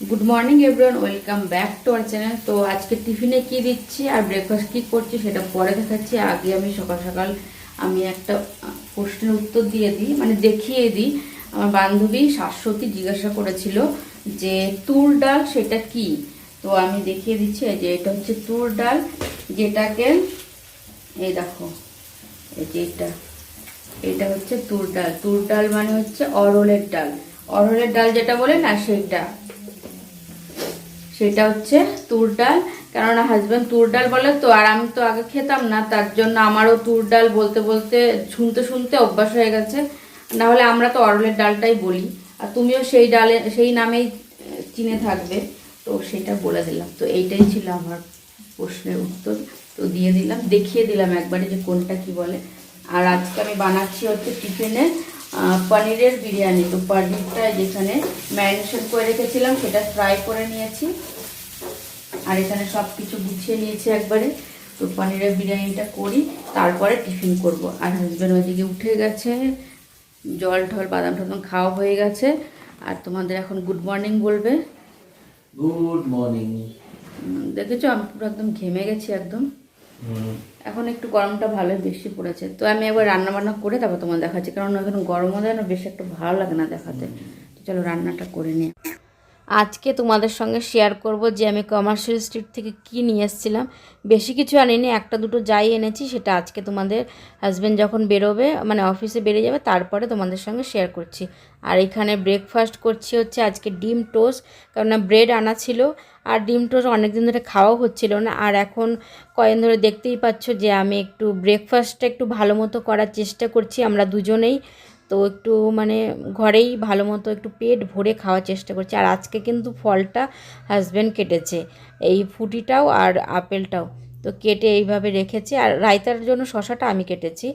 Good morning everyone welcome back to our channel তো আজকে টিফিনে কি দিচ্ছি আর ব্রেকফাস্ট কি করছি সেটা পরে দেখাচ্ছি। আগে আমি সকাল সকাল আমি একটা প্রশ্নের উত্তর দিয়ে দিই মানে দেখিয়ে দিই। আমার বান্ধবী শাশ্বতী জিজ্ঞাসা করেছিল যে, তুর ডাল সেটা কি? তো আমি দেখিয়ে দিচ্ছি যে এটা হচ্ছে তুর ডাল, যেটাকে, এই দেখো, এই যে এটা এটা হচ্ছে তুর ডাল। তুর ডাল মানে হচ্ছে অরলের ডাল। অরলের ডাল যেটা বলে না সেইটা সেটা হচ্ছে তুর ডাল। কেননা হাজব্যান্ড তুর ডাল বলে, তো আর আমি তো আগে খেতাম না, তার জন্য আমারও তুর ডাল বলতে বলতে, শুনতে শুনতে অভ্যাস হয়ে গেছে। না হলে আমরা তো অরলের ডালটাই বলি। আর তুমিও সেই ডালে, সেই নামেই চিনে থাকবে। তো সেটা বলে দিলাম। তো এইটাই ছিল আমার প্রশ্নের উত্তর। তো দিয়ে দিলাম, দেখিয়ে দিলাম একবারে যে কোনটা কি বলে। আর আজকে আমি বানাচ্ছি হচ্ছে টিফিনে পনিরের বিরিয়ানি। তো পনিরটা যেখানে ম্যারিনেশন করে রেখেছিলাম, সেটা ফ্রাই করে নিয়েছি। আর এখানে সব কিছু গুছিয়ে নিয়েছি একবারে। তো পনিরের বিরিয়ানিটা করি তারপরে টিফিন করব। আর হাজব্যান্ড ওইদিকে উঠে গেছে জল ঠল বাদাম টাদাম খাওয়া হয়ে গেছে। আর তোমাদের এখন গুড মর্নিং বলবে। গুড মর্নিং দেখেছ আমি পুরো একদম ঘেমে গেছি একদম। এখন একটু গরমটা ভালো বেশি পড়েছে। তো আমি একবার রান্না বান্না করে তারপর তোমার দেখাচ্ছি কারণ এখন গরমও দেয় না বেশি একটু ভালো লাগে না দেখাতে। তো চলো রান্নাটা করে নিই। আজকে তোমাদের সঙ্গে শেয়ার করব যে আমি কমার্শিয়াল স্ট্রিট থেকে কি নিয়ে এসেছিলাম। বেশি কিছু আনিনি, একটা দুটো যাই এনেছি, সেটা আজকে তোমাদের হাজব্যান্ড যখন বেরোবে মানে অফিসে বেরিয়ে যাবে, তারপরে তোমাদের সঙ্গে শেয়ার করছি। আর এখানে ব্রেকফাস্ট করছি হচ্ছে আজকে ডিম টোস্ট কারণ ব্রেড আনা ছিল, আর ডিম টোস্ট অনেক দিন ধরে খাওয়াও হচ্ছিল না। আর এখন কয়েকদিন ধরে দেখতেই পাচ্ছ যে আমি একটু ব্রেকফাস্টটা একটু ভালো মতো করার চেষ্টা করছি, আমরা দুজনেই। তো একটু মানে ঘরেই ভালো মতো একটু পেট ভরে খাওয়ার চেষ্টা করছি। আর আজকে কিন্তু ফলটা হাজব্যান্ড কেটেছে, এই ফুটিটাও আর আপেলটাও। তো কেটে এইভাবে রেখেছি আর রায়তার জন্য শশাটা আমি কেটেছি।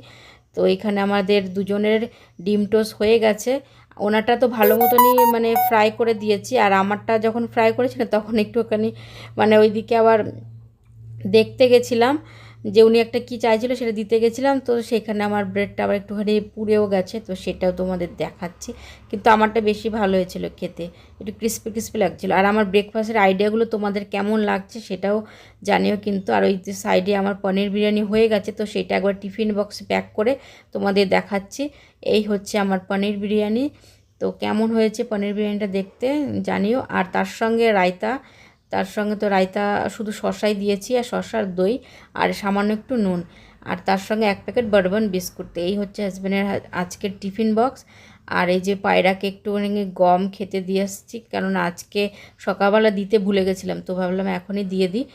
তো এখানে আমাদের দুজনের ডিম টোস হয়ে গেছে। ওনারটা তো ভালো মতনই মানে ফ্রাই করে দিয়েছি আর আমারটা যখন ফ্রাই করেছি না তখন একটুখানি মানে ওইদিকে আবার দেখতে গেছিলাম যে উনি একটা কি চাইছিল সেটা দিতে গেছিলাম, তো সেখানে আমার ব্রেডটা আবার একটুখানি পুড়েও গেছে, তো সেটাও তোমাদের দেখাচ্ছি। কিন্তু আমারটা বেশি ভালো হয়েছিল খেতে, একটু ক্রিস্পি ক্রিস্পি লাগছিল। আর আমার ব্রেকফাস্টের আইডিয়াগুলো তোমাদের কেমন লাগছে সেটাও জানিও কিন্তু। আর ওই সাইডে আমার পনির বিরিয়ানি হয়ে গেছে, তো সেটা একবার টিফিন বক্সে প্যাক করে তোমাদের দেখাচ্ছি। এই হচ্ছে আমার পনির বিরিয়ানি। তো কেমন হয়েছে পনির বিরিয়ানিটা দেখতে জানিও। আর তার সঙ্গে রায়তা তার সঙ্গে তো রায়তা শুধু শশাই দিয়েছি আর শশার দই আর সামান্য একটু নুন। আর তার সঙ্গে এক প্যাকেট বারবন বিস্কুট। এই হচ্ছে হাজব্যান্ডের আজকের টিফিন বক্স। আর এই যে পায়রাকে একটুখানি গম খেতে দিয়ে আসছি, কারণ আজকে সকালবেলা দিতে ভুলে গেছিলাম, তো ভাবলাম এখনই দিয়ে দিই।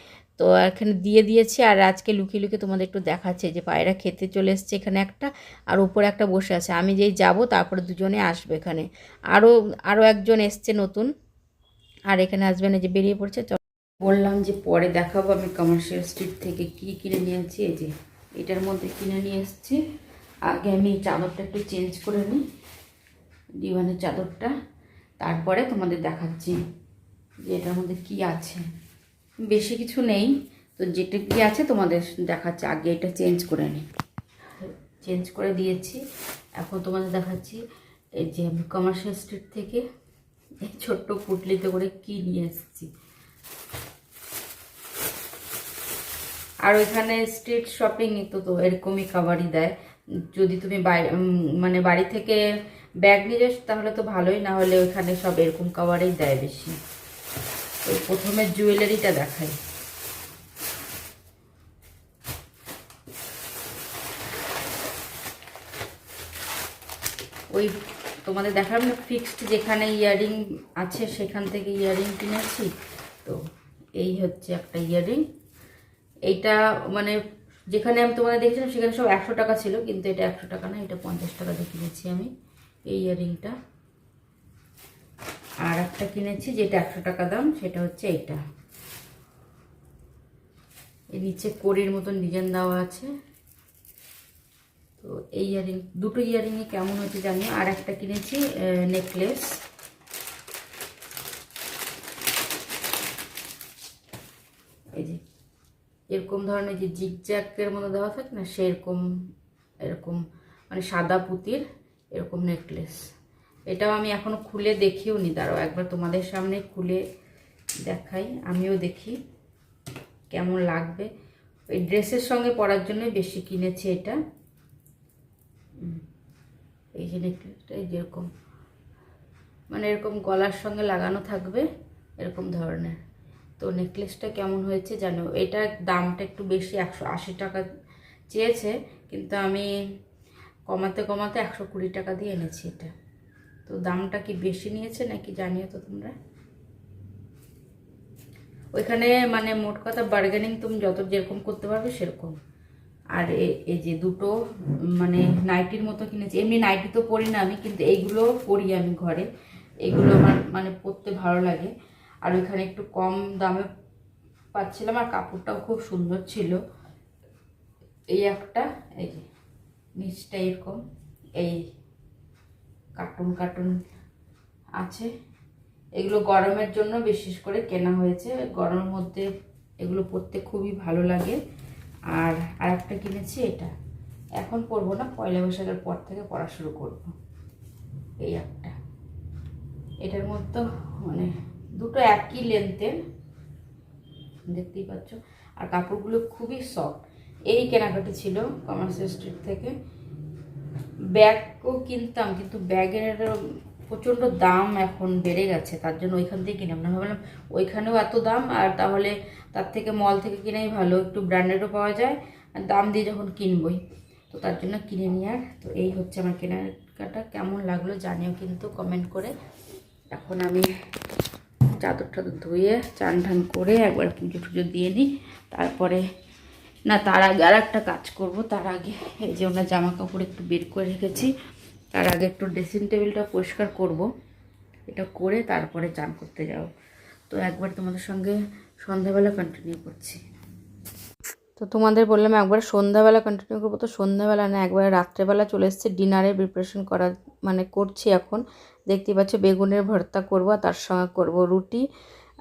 তো এখানে দিয়ে দিয়েছি আর আজকে লুকিয়ে লুকিয়ে তোমাদের একটু দেখাচ্ছে। যে পায়রা খেতে চলে এসছে এখানে একটা আর উপরে একটা বসে আছে। আমি যেই যাব তারপরে দুজনে আসবে এখানে। আরও আরও একজন এসছে নতুন। আর এখানে হাজব্যান্ডে যে বেরিয়ে পড়ছে বললাম যে পরে দেখাবো আমি কমার্শিয়াল স্ট্রিট থেকে কি কিনে নিয়ে এসেছি এই যে এটার মধ্যে কিনে নিয়ে এসেছি। আগে আমি চাদরটা একটু চেঞ্জ করে নিই ডিভানের চাদরটা। তারপরে তোমাদের দেখাচ্ছি যে এটার মধ্যে কি আছে। বেশি কিছু নেই, তো যেটা কি আছে তোমাদের দেখাচ্ছি, আগে এটা চেঞ্জ করে নিই। চেঞ্জ করে দিয়েছি, এখন তোমাদের দেখাচ্ছি, এই যে আমি কমার্শিয়াল স্ট্রিট থেকে ছোট্ট পুটলিতে করে কি নিয়ে এসেছি? আর ওইখানে স্ট্রিট শপিং তো তো এরকমই খাবারই দেয়। যদি তুমি বাইরে মানে বাড়ি থেকে ব্যাগ নিয়ে যাস তাহলে তো ভালোই, না হলে ওইখানে সব এরকম খাবারই দেয় বেশি। তো প্রথমে জুয়েলারিটা দেখাই ওই তোমাদের দেখালাম না ফিক্সড যেখানে ইয়ারিং আছে, সেখান থেকে ইয়ারিং কিনেছি। তো এই হচ্ছে একটা ইয়ারিং এইটা মানে যেখানে আমি তোমাদের দেখেছিলাম, সেখানে সব একশো টাকা ছিল, কিন্তু এটা একশো টাকা না, এটা পঞ্চাশ টাকা দিয়ে কিনেছি আমি এই ইয়ারিংটা আর একটা কিনেছি যেটা একশো টাকা দাম, সেটা হচ্ছে এইটা। এর নিচে কড়ির মতন ডিজাইন দেওয়া আছে। তো এই ইয়ারিং, দুটো ইয়ারিংয়ে কেমন হয়েছে জানি আর একটা কিনেছি নেকলেস এই যে, এরকম ধরনের যে জিগজ্যাকের মতো দেওয়া থাকে না, সেরকম, এরকম মানে সাদা পুঁতির এরকম নেকলেস এটাও আমি এখনও খুলে দেখিও নি। দাঁড়াও, একবার তোমাদের সামনে খুলে দেখাই, আমিও দেখি কেমন লাগবে। ওই ড্রেসের সঙ্গে পরার জন্য বেশি কিনেছি এটা। এই যে নেকলেসটা এই যেরকম মানে এরকম গলার সঙ্গে লাগানো থাকবে, এরকম ধরনের। তো নেকলেসটা কেমন হয়েছে জানো? এটার দামটা একটু বেশি, একশো আশি টাকা চেয়েছে, কিন্তু আমি কমাতে কমাতে একশো কুড়ি টাকা দিয়ে এনেছি এটা। তো দামটা কি বেশি নিয়েছে নাকি জানিও তো তোমরা? ওইখানে মানে মোট কথা বার্গেনিং তুমি যত যেরকম করতে পারবে সেরকম। আর এই যে দুটো মানে নাইটির মতো কিনেছি। এমনি নাইটি তো পরি না আমি, কিন্তু এইগুলো পরি আমি ঘরে। এগুলো আমার মানে পরতে ভালো লাগে। আর ওইখানে একটু কম দামে পাচ্ছিলাম, আর কাপড়টাও খুব সুন্দর ছিল। এই একটা, এই যে, নিচটা এরকম, এই কার্টুন কার্টুন আছে। এগুলো গরমের জন্য বিশেষ করে কেনা হয়েছে। গরমের মধ্যে এগুলো পরতে খুবই ভালো লাগে। আর আর একটা কিনেছি এটা। এখন পরবো না, পয়লা বৈশাখের পর থেকে পড়া শুরু করব। এই একটা। এটার মধ্যে মানে দুটো একই লেন্থের দেখতেই পাচ্ছ। আর কাপড়গুলো খুবই সফট এই কেনাকাটি ছিল কমার্শিয়াল স্ট্রিট থেকে। ব্যাগও কিনতাম, কিন্তু ব্যাগের প্রচণ্ড দাম এখন বেড়ে গেছে, তার জন্য ওইখান থেকে কিনলাম। না ভাবলাম, ওইখানেও এত দাম? আর তাহলে তার থেকে মল থেকে কিনাই ভালো, একটু ব্র্যান্ডেডও পাওয়া যায়, আর দাম দিয়ে যখন কিনবই। তো তার জন্য কিনে নিয়ে আর। তো এই হচ্ছে আমার কেনাকাটা, কেমন লাগল জানিও কিন্তু কমেন্ট করে। এখন আমি চাদর টাদর ধুয়ে চান ঠান করে একবার পুজো টুজো দিয়ে নিই। তারপরে, না, তার আগে আর একটা কাজ করব। তার আগে এই যে ওনার জামা কাপড় একটু বের করে রেখেছি। তার আগে একটু ড্রেসিং টেবিলটা পরিষ্কার করব। এটা করে তারপরে চান করতে যাব। তো একবার তোমাদের সঙ্গে সন্ধ্যাবেলা কন্টিনিউ করছি। তো তোমাদের বললাম একবার সন্ধ্যাবেলা কন্টিনিউ করব। তো সন্ধ্যাবেলা না, একবার রাত্রেবেলা চলে এসেছে। ডিনারের প্রিপারেশন করা মানে করছি এখন। দেখতেই পাচ্ছ, বেগুনের ভর্তা করব তার সঙ্গে করব রুটি।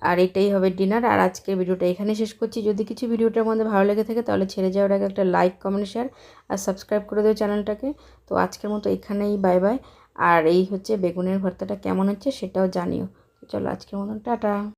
আর এটাই হবে ডিনার। আর আজকের ভিডিওটা এখানে শেষ করছি। যদি কিছু ভিডিওটার মধ্যে ভালো লেগে থাকে, তাহলে ছেড়ে যাওয়ার আগে একটা লাইক কমেন্ট শেয়ার আর সাবস্ক্রাইব করে দেবো চ্যানেলটাকে। তো আজকের মতো এখানেই বাই বাই আর এই হচ্ছে বেগুনের ভর্তাটা কেমন হচ্ছে সেটাও জানিও। চলো আজকের মতন, টাটা।